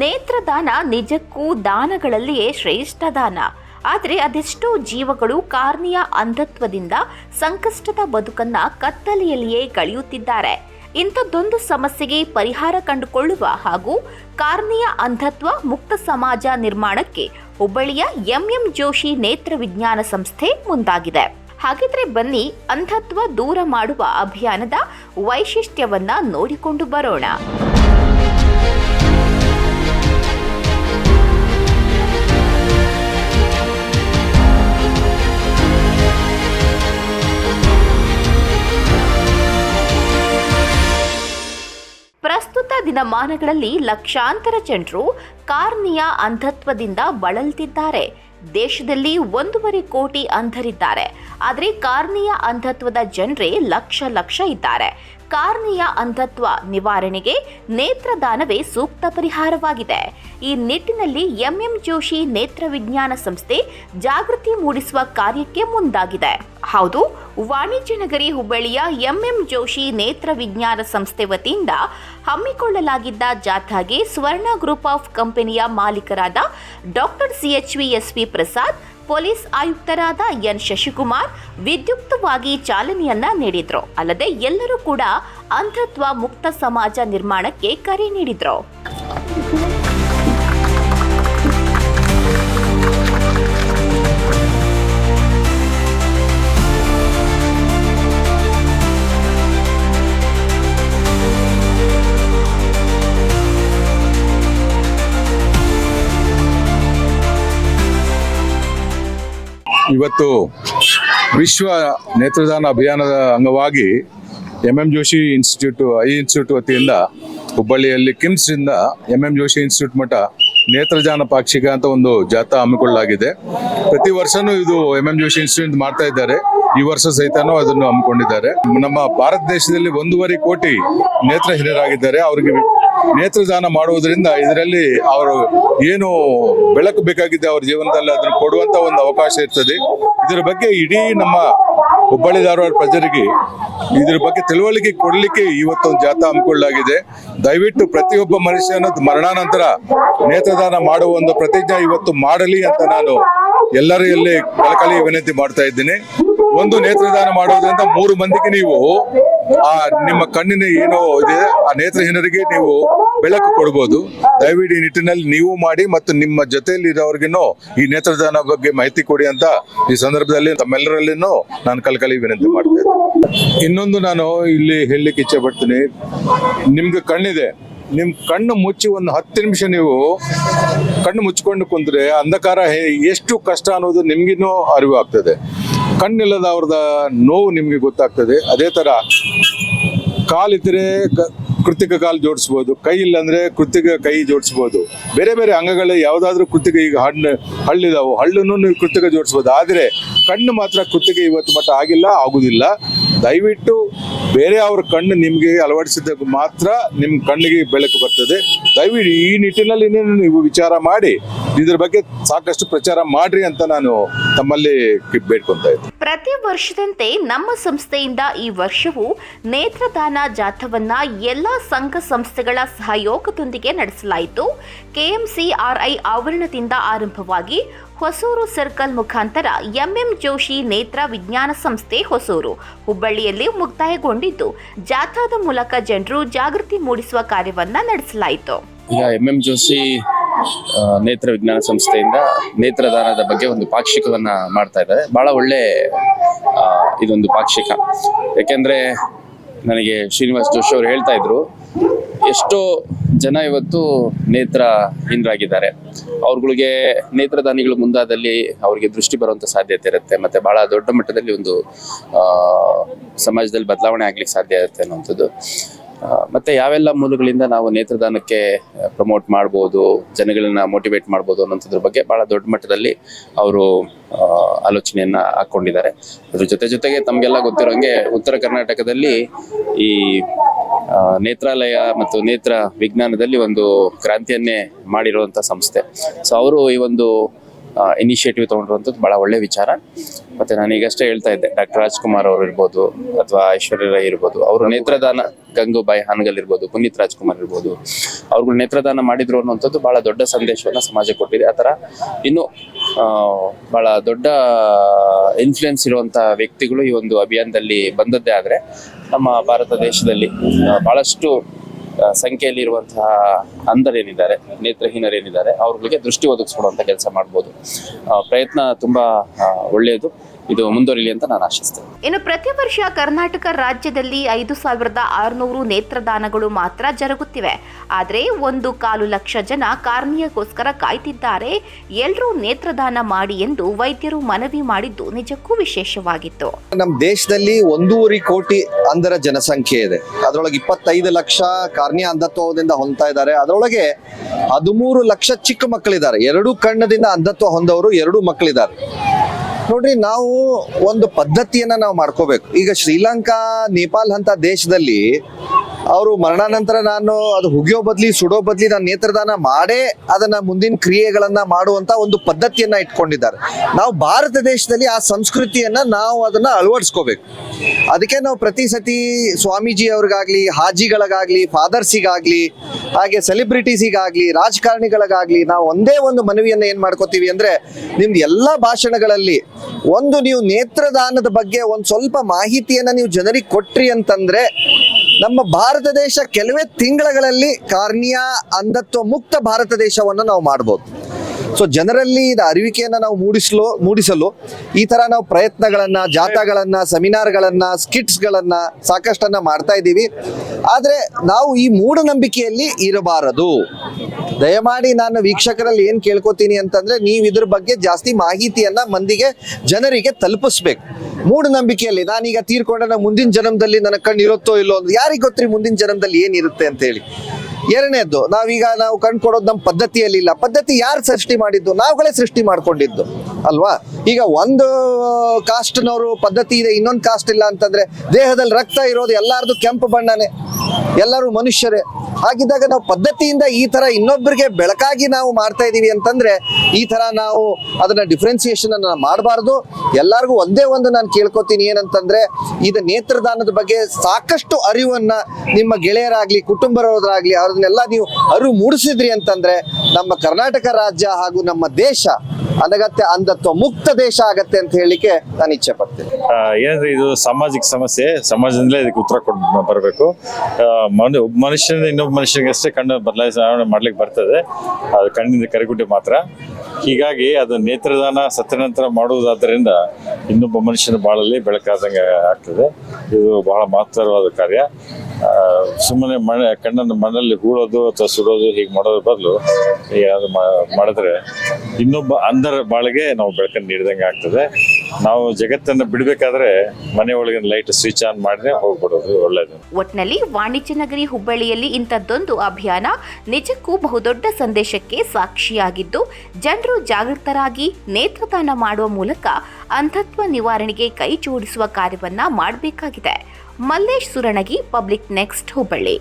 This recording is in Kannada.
ನೇತ್ರದಾನ ನಿಜಕ್ಕೂ ದಾನಗಳಲ್ಲಿಯೇ ಶ್ರೇಷ್ಠ ದಾನ. ಆದರೆ ಅದೆಷ್ಟೋ ಜೀವಗಳು ಕಾರ್ನಿಯ ಅಂಧತ್ವದಿಂದ ಸಂಕಷ್ಟದ ಬದುಕನ್ನ ಕತ್ತಲೆಯಲ್ಲಿಯೇ ಕಳೆಯುತ್ತಿದ್ದಾರೆ. ಇಂಥದ್ದೊಂದು ಸಮಸ್ಯೆಗೆ ಪರಿಹಾರ ಕಂಡುಕೊಳ್ಳುವ ಹಾಗೂ ಕಾರ್ನಿಯ ಅಂಧತ್ವ ಮುಕ್ತ ಸಮಾಜ ನಿರ್ಮಾಣಕ್ಕೆ ಹುಬ್ಬಳ್ಳಿಯ ಎಂಎಂ ಜೋಶಿ ನೇತ್ರ ವಿಜ್ಞಾನ ಸಂಸ್ಥೆ ಮುಂದಾಗಿದೆ. ಹಾಗಿದ್ರೆ ಬನ್ನಿ ಅಂಧತ್ವ ದೂರ ಮಾಡುವ ಅಭಿಯಾನದ ವೈಶಿಷ್ಟ್ಯವನ್ನ ನೋಡಿಕೊಂಡು ಬರೋಣ. ದಿನಮಾನಗಳಲ್ಲಿ ಲಕ್ಷಾಂತರ ಜನರು ಕಾರ್ನಿಯ ಅಂಧತ್ವದಿಂದ ಬಳಲ್ತಿದ್ದಾರೆ. ದೇಶದಲ್ಲಿ ಒಂದೂವರೆ ಕೋಟಿ ಅಂಧರಿದ್ದಾರೆ. ಆದರೆ ಕಾರ್ನಿಯ ಅಂಧತ್ವದ ಜನರೇ ಲಕ್ಷ ಲಕ್ಷ ಇದ್ದಾರೆ. ಕಾರ್ನಿಯ ಅಂಧತ್ವ ನಿವಾರಣೆಗೆ ನೇತ್ರದಾನವೇ ಸೂಕ್ತ ಪರಿಹಾರವಾಗಿದೆ. ಈ ನಿಟ್ಟಿನಲ್ಲಿ ಎಂಎಂ ಜೋಶಿ ನೇತ್ರ ವಿಜ್ಞಾನ ಸಂಸ್ಥೆ ಜಾಗೃತಿ ಮೂಡಿಸುವ ಕಾರ್ಯಕ್ಕೆ ಮುಂದಾಗಿದೆ. ಹೌದು, ವಾಣಿಜ್ಯ ನಗರಿ ಹುಬ್ಬಳ್ಳಿಯ ಎಂಎಂ ಜೋಶಿ ನೇತ್ರ ವಿಜ್ಞಾನ ಸಂಸ್ಥೆ ವತಿಯಿಂದ ಹಮ್ಮಿಕೊಳ್ಳಲಾಗಿದ್ದ ಜಾಥಾಗೆ ಸ್ವರ್ಣ ಗ್ರೂಪ್ ಆಫ್ ಕಂಪನಿಯ ಮಾಲೀಕರಾದ ಡಾಕ್ಟರ್ ಸಿಎಚ್ವಿಎಸ್ಪಿ ಪ್ರಸಾದ್ ಪೊಲೀಸ್ ಆಯುಕ್ತರಾದ ಎನ್ ಶಶಿಕುಮಾರ್ ವಿದ್ಯುಕ್ತವಾಗಿ ಚಾಲನೆಯನ್ನ ನೀಡಿದ್ರು. ಅಲ್ಲದೆ ಎಲ್ಲರೂ ಕೂಡ ಅಂಧತ್ವ ಮುಕ್ತ ಸಮಾಜ ನಿರ್ಮಾಣಕ್ಕೆ ಕರೆ ನೀಡಿದ್ರು. ಇವತ್ತು ವಿಶ್ವ ನೇತ್ರದಾನ ಅಭಿಯಾನದ ಅಂಗವಾಗಿ M M Joshi institute eye institute ವತಿಯಿಂದ ಹುಬ್ಬಳ್ಳಿಯಲ್ಲಿ ಕಿಮ್ಸ್ನಿಂದ ಎಂ ಎಂ ಜೋಶಿ ಇನ್ಸ್ಟಿಟ್ಯೂಟ್ ಮಠ ನೇತ್ರಜಾನ ಪಾಕ್ಷಿಕ ಅಂತ ಒಂದು ಜಾಥಾ ಹಮ್ಮಿಕೊಳ್ಳಲಾಗಿದೆ. ಪ್ರತಿ ವರ್ಷನೂ ಇದು ಎಂ ಎಂ ಜೋಶಿ ಇನ್ಸ್ಟಿಟ್ಯೂಟ್ ಮಾಡ್ತಾ ಇದ್ದಾರೆ. ಈ ವರ್ಷ ಸಹಿತನೂ ಅದನ್ನು ಹಮ್ಮಿಕೊಂಡಿದ್ದಾರೆ. ನಮ್ಮ ಭಾರತ ದೇಶದಲ್ಲಿ ಒಂದೂವರೆ ಕೋಟಿ ನೇತ್ರಹೀನರಾಗಿದ್ದಾರೆ ಅವರಿಗೆ ನೇತ್ರದಾನ ಮಾಡುವುದರಿಂದ ಇದರಲ್ಲಿ ಅವರು ಏನು ಬೆಳಕು ಬೇಕಾಗಿದೆ ಅವ್ರ ಜೀವನದಲ್ಲಿ ಅದನ್ನು ಕೊಡುವಂತ ಒಂದು ಅವಕಾಶ ಇರ್ತದೆ. ಇದರ ಬಗ್ಗೆ ಇಡೀ ನಮ್ಮ ಹುಬ್ಬಳ್ಳಿ ಧಾರವಾಡ ಪ್ರಜರಿಗೆ ಇದ್ರ ಬಗ್ಗೆ ತಿಳುವಳಿಕೆ ಕೊಡಲಿಕ್ಕೆ ಇವತ್ತೊಂದು ಜಾಥಾ ಹಮ್ಮಿಕೊಳ್ಳಲಾಗಿದೆ. ದಯವಿಟ್ಟು ಪ್ರತಿಯೊಬ್ಬ ಮನುಷ್ಯನ ಮರಣಾನಂತರ ನೇತ್ರದಾನ ಮಾಡುವ ಒಂದು ಪ್ರತಿಜ್ಞೆ ಇವತ್ತು ಮಾಡಲಿ ಅಂತ ನಾನು ಎಲ್ಲರಲ್ಲಿ ಕಳಕಳಿ ವಿನಂತಿ ಮಾಡ್ತಾ ಇದ್ದೀನಿ. ಒಂದು ನೇತ್ರದಾನ ಮಾಡುವುದರಿಂದ ಮೂರು ಮಂದಿಗೆ ನೀವು ಆ ನಿಮ್ಮ ಕಣ್ಣಿನ ಏನು ಇದೆ ಆ ನೇತ್ರಹೀನರಿಗೆ ನೀವು ಬೆಳಕು ಕೊಡಬಹುದು ದಯವಿಟ್ಟು ಈ ನಿಟ್ಟಿನಲ್ಲಿ ನೀವು ಮಾಡಿ ಮತ್ತು ನಿಮ್ಮ ಜೊತೆಯಲ್ಲಿ ಇರೋರಿಗೂ ಈ ನೇತ್ರದಾನ ಬಗ್ಗೆ ಮಾಹಿತಿ ಕೊಡಿ ಅಂತ ಈ ಸಂದರ್ಭದಲ್ಲಿ ತಮ್ಮೆಲ್ಲರಲ್ಲಿನೂ ನಾನು ಕಲ್ಕಲಿ ವಿನಂತಿ ಮಾಡ್ತೇನೆ ಇನ್ನೊಂದು ನಾನು ಇಲ್ಲಿ ಹೇಳಲಿಕ್ಕೆ ಇಚ್ಛೆ ಪಡ್ತೀನಿ. ನಿಮ್ಗೆ ಕಣ್ಣಿದೆ. ನಿಮ್ ಕಣ್ಣು ಮುಚ್ಚಿ ಒಂದು ಹತ್ತು ನಿಮಿಷ ನೀವು ಕಣ್ಣು ಮುಚ್ಕೊಂಡು ಕುಂದ್ರೆ ಅಂಧಕಾರ ಎಷ್ಟು ಕಷ್ಟ ಅನ್ನೋದು ನಿಮ್ಗಿನ್ನೂ ಅರಿವು ಆಗ್ತದೆ ಕಣ್ಣಿಲ್ಲದ ಅವ್ರದ ನೋವು ನಿಮಗೆ ಗೊತ್ತಾಗ್ತದೆ. ಅದೇ ತರ ಕಾಲಿದ್ದರೆ ಕೃತಿಕ ಕಾಲು ಜೋಡಿಸ್ಬೋದು, ಕೈ ಇಲ್ಲಂದ್ರೆ ಕೃತಿಕ ಕೈ ಜೋಡಿಸ್ಬೋದು. ಬೇರೆ ಬೇರೆ ಅಂಗಗಳ ಯಾವುದಾದ್ರೂ ಕೃತಿಕ ಈಗ ಹಣ್ಣು, ಹಳ್ಳಿದಾವು, ಹಳ್ಳನ್ನು ನೀವು ಕೃತಿಕ ಜೋಡಿಸ್ಬೋದು. ಆದರೆ ಕಣ್ಣು ಮಾತ್ರ ಕೃತಿಕ ಇವತ್ತು ಮಟ್ಟ ಆಗಿಲ್ಲ, ಆಗುದಿಲ್ಲ. ದಯವಿಟ್ಟು ಬೇರೆ ಅವ್ರ ಕಣ್ಣು ನಿಮಗೆ ಅಳವಡಿಸಿದಾಗ ಮಾತ್ರ ನಿಮ್ಮ ಕಣ್ಣಿಗೆ ಬೆಳಕು ಬರ್ತದೆ. ದಯವಿಟ್ಟು ಈ ನಿಟ್ಟಿನಲ್ಲಿ ನೀವು ವಿಚಾರ ಮಾಡಿ. ಇದ್ರ ಬಗ್ಗೆ ಸಾಕಷ್ಟು ಪ್ರಚಾರ ಮಾಡ್ರಿ ಅಂತ ನಾನು ತಮ್ಮಲ್ಲಿ ಬೇಡ್ಕೊಂತ ಪ್ರತಿ ವರ್ಷದಂತೆ ನಮ್ಮ ಸಂಸ್ಥೆಯಿಂದ ಈ ವರ್ಷವೂ ನೇತ್ರದಾನ ಜಾಥವನ್ನ ಎಲ್ಲಾ ಸಂಘ ಸಂಸ್ಥೆಗಳ ಸಹಯೋಗದೊಂದಿಗೆ ನಡೆಸಲಾಯಿತು. ಕೆಎಂಸಿಆರ್ಐ ಆವರಣದಿಂದ ಆರಂಭವಾಗಿ ಹೊಸೂರು ಸರ್ಕಲ್ ಮುಖಾಂತರ ಎಂಎಂ ಜೋಶಿ ನೇತ್ರ ವಿಜ್ಞಾನ ಸಂಸ್ಥೆ ಹೊಸೂರು ಹುಬ್ಬಳ್ಳಿಯಲ್ಲಿ ಮುಕ್ತಾಯಗೊಂಡಿದ್ದು. ಜಾಥಾದ ಮೂಲಕ ಜನರು ಜಾಗೃತಿ ಮೂಡಿಸುವ ಕಾರ್ಯವನ್ನ ನಡೆಸಲಾಯಿತು. ಈಗ ಎಂ ಎಂ ಜೋಶಿ ನೇತ್ರ ವಿಜ್ಞಾನ ಸಂಸ್ಥೆಯಿಂದ ನೇತ್ರದಾನದ ಬಗ್ಗೆ ಒಂದು ಪಾಕ್ಷಿಕವನ್ನ ಮಾಡ್ತಾ ಇದ್ದಾರೆ. ಬಹಳ ಒಳ್ಳೆ ಇದೊಂದು ಪಾಕ್ಷಿಕ. ಯಾಕೆಂದ್ರೆ ನನಗೆ ಶ್ರೀನಿವಾಸ್ ಜೋಶಿ ಅವರು ಹೇಳ್ತಾ ಇದ್ರು, ಎಷ್ಟೋ ಜನ ಇವತ್ತು ನೇತ್ರ ಹಿಂದ್ರಾಗಿದ್ದಾರೆ ಅವ್ರಗಳಿಗೆ ನೇತ್ರದಾನಿಗಳು ಮುಂದಾದಲ್ಲಿ ಅವರಿಗೆ ದೃಷ್ಟಿ ಬರುವಂತ ಸಾಧ್ಯತೆ ಇರುತ್ತೆ, ಮತ್ತೆ ಬಹಳ ದೊಡ್ಡ ಮಟ್ಟದಲ್ಲಿ ಒಂದು ಸಮಾಜದಲ್ಲಿ ಬದಲಾವಣೆ ಆಗ್ಲಿಕ್ಕೆ ಸಾಧ್ಯ ಇರುತ್ತೆ ಅನ್ನುವಂಥದ್ದು. ಮತ್ತೆ ಯಾವೆಲ್ಲ ಮೂಲಗಳಿಂದ ನಾವು ನೇತ್ರದಾನಕ್ಕೆ ಪ್ರಮೋಟ್ ಮಾಡ್ಬೋದು, ಜನಗಳನ್ನ ಮೋಟಿವೇಟ್ ಮಾಡ್ಬೋದು ಅನ್ನೋದ್ರ ಬಗ್ಗೆ ಬಹಳ ದೊಡ್ಡ ಮಟ್ಟದಲ್ಲಿ ಅವರು ಆಲೋಚನೆಯನ್ನ ಹಾಕೊಂಡಿದ್ದಾರೆ ಅದ್ರ ಜೊತೆ ಜೊತೆಗೆ ತಮಗೆಲ್ಲ ಗೊತ್ತಿರೋಂಗೆ ಉತ್ತರ ಕರ್ನಾಟಕದಲ್ಲಿ ಈ ನೇತ್ರಾಲಯ ಮತ್ತು ನೇತ್ರ ವಿಜ್ಞಾನದಲ್ಲಿ ಒಂದು ಕ್ರಾಂತಿಯನ್ನೇ ಮಾಡಿರುವಂತ ಸಂಸ್ಥೆ. ಸೊ ಅವರು ಈ ಒಂದು ಇನಿಷಿಯೇಟಿವ್ ತೊಗೊಂಡಿರುವಂಥದ್ದು ಭಾಳ ಒಳ್ಳೆ ವಿಚಾರ. ಮತ್ತು ನಾನು ಈಗಷ್ಟೇ ಹೇಳ್ತಾ ಇದ್ದೆ ಡಾಕ್ಟರ್ ರಾಜ್ಕುಮಾರ್ ಅವರು ಇರ್ಬೋದು ಅಥವಾ ಐಶ್ವರ್ಯ ರೈ ಇರ್ಬೋದು ಅವರು ನೇತ್ರದಾನ ಗಂಗೂಬಾಯಿ ಹಾನಗಲ್ ಇರ್ಬೋದು ಪುನೀತ್ ರಾಜ್ಕುಮಾರ್ ಇರ್ಬೋದು ಅವ್ರುಗಳು ನೇತ್ರದಾನ ಮಾಡಿದ್ರು ಅನ್ನುವಂಥದ್ದು ಭಾಳ ದೊಡ್ಡ ಸಂದೇಶವನ್ನು ಸಮಾಜಕ್ಕೆ ಕೊಟ್ಟಿದೆ. ಆ ಥರ ಇನ್ನು ಭಾಳ ದೊಡ್ಡ ಇನ್ಫ್ಲುಯೆನ್ಸ್ ಇರುವಂಥ ವ್ಯಕ್ತಿಗಳು ಈ ಒಂದು ಅಭಿಯಾನದಲ್ಲಿ ಬಂದದ್ದೇ ಆದರೆ ನಮ್ಮ ಭಾರತ ದೇಶದಲ್ಲಿ ಭಾಳಷ್ಟು ಆ, ಸಂಖ್ಯೆಯಲ್ಲಿ ಇರುವಂತಹ ಅಂಧರೇನಿದ್ದಾರೆ ನೇತ್ರಹೀನರೇನಿದ್ದಾರೆ ಅವ್ರಿಗೆ ದೃಷ್ಟಿ ಒದಗಿಸ್ಕೊಡುವಂಥ ಕೆಲಸ ಮಾಡ್ಬೋದು. ಪ್ರಯತ್ನ ತುಂಬಾ ಒಳ್ಳೆಯದು. ಇದು ಮುಂದುವರಿಲಿ ಅಂತ ನಾನು ಆಶಿಸ್ತೇನೆ. ಇನ್ನು ಪ್ರತಿ ವರ್ಷ ಕರ್ನಾಟಕ ರಾಜ್ಯದಲ್ಲಿ ಐದು ಸಾವಿರದ ಆರುನೂರು ನೇತ್ರದಾನಗಳು ಮಾತ್ರ ಜರುಗುತ್ತಿವೆ. ಆದರೆ ಒಂದು ಕಾಲು ಲಕ್ಷ ಜನ ಕಾರ್ನಿಯಕ್ಕೋಸ್ಕರ ಕಾಯ್ತಿದ್ದಾರೆ. ಎಲ್ಲರೂ ನೇತ್ರದಾನ ಮಾಡಿ ಎಂದು ವೈದ್ಯರು ಮನವಿ ಮಾಡಿದ್ದು ನಿಜಕ್ಕೂ ವಿಶೇಷವಾಗಿತ್ತು. ನಮ್ಮ ದೇಶದಲ್ಲಿ ಒಂದೂವರೆ ಕೋಟಿ ಅಂಧರ ಜನಸಂಖ್ಯೆ ಇದೆ. ಅದರೊಳಗೆ ಇಪ್ಪತ್ತೈದು ಲಕ್ಷ ಕಾರ್ನಿಯ ಅಂಧತ್ವದಿಂದ ಹೊಂದ್ತಾ ಇದ್ದಾರೆ. ಅದರೊಳಗೆ ಹದಿಮೂರು ಲಕ್ಷ ಚಿಕ್ಕ ಮಕ್ಕಳಿದ್ದಾರೆ. ಎರಡು ಕಣ್ಣದಿಂದ ಅಂಧತ್ವ ಹೊಂದವರು ಎರಡು ಮಕ್ಕಳಿದ್ದಾರೆ. ನೋಡ್ರಿ ನಾವು ಒಂದು ಪದ್ಧತಿಯನ್ನ ನಾವು ಮಾಡ್ಕೋಬೇಕು. ಈಗ ಶ್ರೀಲಂಕಾ ನೇಪಾಲ್ ಅಂತ ದೇಶದಲ್ಲಿ ಅವರು ಮರಣಾನಂತರ ನಾನು ಅದು ಹುಗಿಯೋ ಬದ್ಲಿ, ಸುಡೋ ಬದ್ಲಿ ನಾನು ನೇತ್ರದಾನ ಮಾಡೇ ಅದನ್ನ ಮುಂದಿನ ಕ್ರಿಯೆಗಳನ್ನ ಮಾಡುವಂತ ಒಂದು ಪದ್ಧತಿಯನ್ನ ಇಟ್ಕೊಂಡಿದ್ದಾರೆ. ನಾವು ಭಾರತ ದೇಶದಲ್ಲಿ ಆ ಸಂಸ್ಕೃತಿಯನ್ನ ನಾವು ಅದನ್ನ ಅಳವಡಿಸ್ಕೋಬೇಕು. ಅದಕ್ಕೆ ನಾವು ಪ್ರತಿ ಸತಿ ಸ್ವಾಮೀಜಿ ಅವ್ರಿಗಾಗ್ಲಿ ಹಾಜಿಗಳಿಗಾಗ್ಲಿ, ಫಾದರ್ಸಿಗಾಗ್ಲಿ, ಹಾಗೆ ಸೆಲೆಬ್ರಿಟೀಸಿಗಾಗ್ಲಿ, ರಾಜಕಾರಣಿಗಳಿಗಾಗ್ಲಿ ನಾವು ಒಂದೇ ಒಂದು ಮನವಿಯನ್ನ ಏನ್ ಮಾಡ್ಕೋತೀವಿ ಅಂದ್ರೆ ನಿಮ್ದು ಎಲ್ಲಾ ಭಾಷಣಗಳಲ್ಲಿ ಒಂದು ನೀವು ನೇತ್ರದಾನದ ಬಗ್ಗೆ ಒಂದು ಸ್ವಲ್ಪ ಮಾಹಿತಿಯನ್ನ ನೀವು ಜನರಿಗೆ ಕೊಟ್ರಿ ಅಂತಂದ್ರೆ ನಮ್ಮ ಭಾರತ ದೇಶ ಕೆಲವೇ ತಿಂಗಳಲ್ಲಿ ಕಾರ್ನಿಯಾ ಅಂಧತ್ವ ಮುಕ್ತ ಭಾರತ ದೇಶವನ್ನು ನಾವು ಮಾಡ್ಬೋದು. ಸೊ ಜನರಲ್ಲಿ ಇದು ಅರಿವಿಕೆಯನ್ನು ನಾವು ಮೂಡಿಸಲು ಮೂಡಿಸಲು ಈ ತರ ನಾವು ಪ್ರಯತ್ನಗಳನ್ನ, ಜಾಥಾಗಳನ್ನ ಸೆಮಿನಾರ್ಗಳನ್ನ ಸ್ಕಿಟ್ಸ್ಗಳನ್ನು ಸಾಕಷ್ಟನ್ನು ಮಾಡ್ತಾ ಇದ್ದೀವಿ. ಆದ್ರೆ ನಾವು ಈ ಮೂಢನಂಬಿಕೆಯಲ್ಲಿ ಇರಬಾರದು. ದಯಮಾಡಿ ನಾನು ವೀಕ್ಷಕರಲ್ಲಿ ಏನು ಕೇಳ್ಕೊತೀನಿ ಅಂತಂದ್ರೆ ನೀವು ಇದ್ರ ಬಗ್ಗೆ ಜಾಸ್ತಿ ಮಾಹಿತಿಯನ್ನ ಮಂದಿಗೆ, ಜನರಿಗೆ ತಲುಪಿಸ್ಬೇಕು. ಮೂಢನಂಬಿಕೆಯಲ್ಲಿ, ನಾನೀಗ ತೀರ್ಕೊಂಡ ಮುಂದಿನ ಜನ್ಮದಲ್ಲಿ ನನ್ನ ಕಣ್ಣು ಇರುತ್ತೋ ಇಲ್ಲೋ ಅಂತ, ಯಾರಿಗೆ ಗೊತ್ತಿರಿ ಮುಂದಿನ ಜನ್ಮದಲ್ಲಿ ಏನಿರುತ್ತೆ ಅಂತ ಹೇಳಿ. ಎರಡನೇದ್ದು, ನಾವೀಗ ನಾವು ಕಂಡುಕೊಡೋದು ಕೊಡೋದು ನಮ್ಮ ಪದ್ಧತಿಯಲ್ಲಿ ಇಲ್ಲ. ಪದ್ಧತಿ ಯಾರು ಸೃಷ್ಟಿ ಮಾಡಿದ್ದು? ನಾವುಗಳೇ ಸೃಷ್ಟಿ ಮಾಡ್ಕೊಂಡಿದ್ದು. ಅಲ್ವಾ? ಈಗ ಒಂದು ಕಾಸ್ಟ್ನವರು ಪದ್ಧತಿ ಇದೆ, ಇನ್ನೊಂದು ಕಾಸ್ಟ್ ಇಲ್ಲ ಅಂತಂದ್ರೆ ದೇಹದಲ್ಲಿ ರಕ್ತ ಇರೋದು ಎಲ್ಲಾರ್ದು ಕೆಂಪು ಬಣ್ಣನೇ. ಎಲ್ಲರೂ ಮನುಷ್ಯರೇ. ಹಾಗಿದ್ದಾಗ ನಾವು ಪದ್ಧತಿಯಿಂದ ಈ ತರ ಇನ್ನೊಬ್ಬರಿಗೆ ಬೆಳಕಾಗಿ ನಾವು ಮಾಡ್ತಾ ಇದೀವಿ ಅಂತಂದ್ರೆ ಈ ತರ ನಾವು ಅದನ್ನ ಡಿಫ್ರೆನ್ಸಿಯೇಷನ್ ಅನ್ನ ಮಾಡಬಾರ್ದು. ಎಲ್ಲರಿಗೂ ಒಂದೇ ಒಂದು ನಾನು ಕೇಳ್ಕೊತೀನಿ ಏನಂತಂದ್ರೆ, ಇದು ನೇತ್ರದಾನದ ಬಗ್ಗೆ ಸಾಕಷ್ಟು ಅರಿವನ್ನ ನಿಮ್ಮ ಗೆಳೆಯರಾಗ್ಲಿ ಕುಟುಂಬರಾಗ್ಲಿ ಅವ್ರನ್ನೆಲ್ಲ ನೀವು ಅರಿವು ಮೂಡಿಸಿದ್ರಿ ಅಂತಂದ್ರೆ, ನಮ್ಮ ಕರ್ನಾಟಕ ರಾಜ್ಯ ಹಾಗೂ ನಮ್ಮ ದೇಶ ಅನಗತ್ಯ ಅಂಧತ್ವ ಮುಕ್ತ ದೇಶ ಆಗತ್ತೆ ಅಂತ ಹೇಳಿಕ್ಕೆ ನಾನು ಇಚ್ಛೆ ಪಡ್ತೀನಿ. ಏನಂದ್ರೆ ಇದು ಸಾಮಾಜಿಕ ಸಮಸ್ಯೆ, ಸಮಾಜದಿಂದಲೇ ಇದಕ್ಕೆ ಉತ್ತರ ಕೊಟ್ಟು ಬರಬೇಕು. ಒಬ್ಬ ಮನುಷ್ಯನಿಂದ ಇನ್ನೊಬ್ಬ ಮನುಷ್ಯನಿಗೆ ಅಷ್ಟೇ ಕಣ್ಣು ಬದಲಾಯಿಸಿ ಮಾಡ್ಲಿಕ್ಕೆ ಬರ್ತದೆ. ಅದು ಕಣ್ಣಿಂದ ಕರಿಗುಡ್ಡೆ ಮಾತ್ರ. ಹೀಗಾಗಿ ಅದು ನೇತ್ರದಾನ, ಸತ್ಯನಂತರ ಮಾಡುವುದಾದ್ದರಿಂದ ಇನ್ನೊಬ್ಬ ಮನುಷ್ಯನ ಬಾಳಲ್ಲಿ ಬೆಳಕಾದಂಗೆ ಆಗ್ತದೆ. ಇದು ಬಹಳ ಮಹತ್ತರವಾದ ಕಾರ್ಯ. ಸುಮ್ಮನೆ ಮಳೆ ಕಣ್ಣನ್ನು ಮಣ್ಣಲ್ಲಿ ಹೂಳೋದು ಅಥವಾ ಸುಡೋದು ಹೀಗೆ ಮಾಡೋದ್ರ ಬದಲು ಅದು ಮಾಡಿದ್ರೆ ಇನ್ನೊಬ್ಬ ಅಂಧರ ಬಾಳಿಗೆ ನಾವು ಬೆಳಕನ್ನು ನೀಡಿದಂಗೆ ಆಗ್ತದೆ. ನಾವು ಜಗತ್ತನ್ನು ಬಿಡಬೇಕಾದ್ರೆ ಮನೆ ಒಳಗಿನ ಲೈಟ್ ಸ್ವಿಚ್ ಆನ್ ಮಾಡಿದ್ರೆ ಹೋಗ್ಬಿಡೋದು ಒಳ್ಳೇದು. ಒಟ್ನಲ್ಲಿ ವಾಣಿಜ್ಯ ನಗರಿ ಹುಬ್ಬಳ್ಳಿಯಲ್ಲಿ ಇಂಥದ್ದೊಂದು ಅಭಿಯಾನ ನಿಜಕ್ಕೂ ಬಹುದೊಡ್ಡ ಸಂದೇಶಕ್ಕೆ ಸಾಕ್ಷಿಯಾಗಿದ್ದು, ಜನರು ಜಾಗೃತರಾಗಿ ನೇತ್ರದಾನ ಮಾಡುವ ಮೂಲಕ ಅಂಧತ್ವ ನಿವಾರಣೆಗೆ ಕೈ ಜೋಡಿಸುವ ಕಾರ್ಯವನ್ನ ಮಾಡಬೇಕಾಗಿದೆ. Mallesh Suranagi public next Hubballi